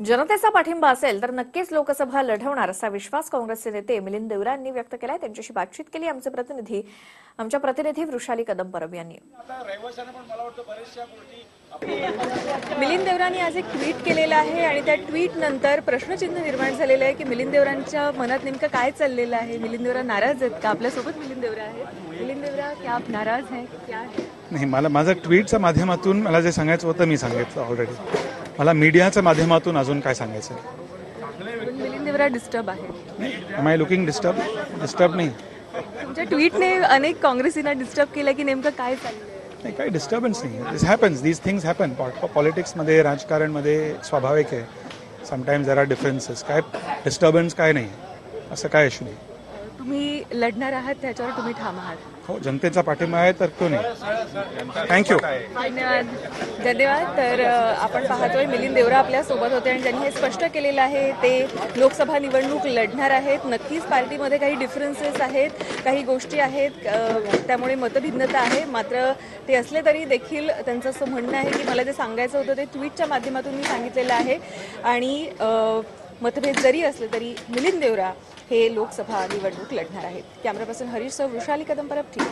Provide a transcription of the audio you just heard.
जनतेचा पाठिंबा असेल तर नक्कीच लोकसभा लढवणार असा विश्वास काँग्रेसचे नेते मिलिंद देवरा यांनी व्यक्त केलाय. त्यांच्याशी बातचीत केली. आमचे प्रतिनिधी आमच्या प्रतिनिधी वृषाली कदम परब यांनी मिलिंद देवरांनी आज एक ट्विट केलेलं आहे आणि त्या ट्विट नंतर प्रश्नचिन्ह निर्माण झालेलं आहे की मिलिंद देवरांच्या मनात नेमकं काय चाललेलं आहे? मिलिंद देवरा नाराज आहेत का? आपल्यासोबत मिलिंद देवरा आहेत. मिलिंद देवरा क्या आप नाराज हैं? क्या नाही मला माझं ट्विटच्या माध्यमातून मला जे सांगायचं होतं मी सांगितलं ऑलरेडी मला मीडियाच्या माध्यमातून अजून काय सांगायचं डिस्टर्ब आहे. लुकिंग डिस्टर्ब डिस्टर्ब नाही. तुमच्या ट्विटने अनेक काँग्रेसींना डिस्टर्ब केलं की नेमकं काय नाही काही डिस्टर्बन्स नाही. This happens these things happen पॉलिटिक्समध्ये राजकारणमध्ये स्वाभाविक आहे. समटाईम्स जरा डिफरन्सेस काय डिस्टर्बन्स काय नाही. असं काय इश्यू नाही. तुम्ही लढणार आहात त्याच्यावर तुम्ही ठाम आहात. हो जनतेचा पाठिंबा आहे तर तो नाही. थँक्यू धन्यवाद. धन्यवाद. तर आपण पाहतोय मिलिंद देवरा आपल्यासोबत होते आणि त्यांनी हे स्पष्ट केलेलं आहे ते लोकसभा निवडणूक लढणार आहेत. नक्कीच पार्टीमध्ये काही डिफरन्सेस आहेत काही गोष्टी आहेत त्यामुळे मतभिन्नता आहे. मात्र ते असले तरी देखील त्यांचं असं म्हणणं आहे की मला जे सांगायचं होतं ते ट्विटच्या माध्यमातून मी सांगितलेलं आहे. आणि मतभेद जरी असले तरी मिलिंद देवरा हे लोकसभा निवडणूक लढणार आहेत. कॅमेरापर्सन हरीश सह वृषाली कदम परब ठीक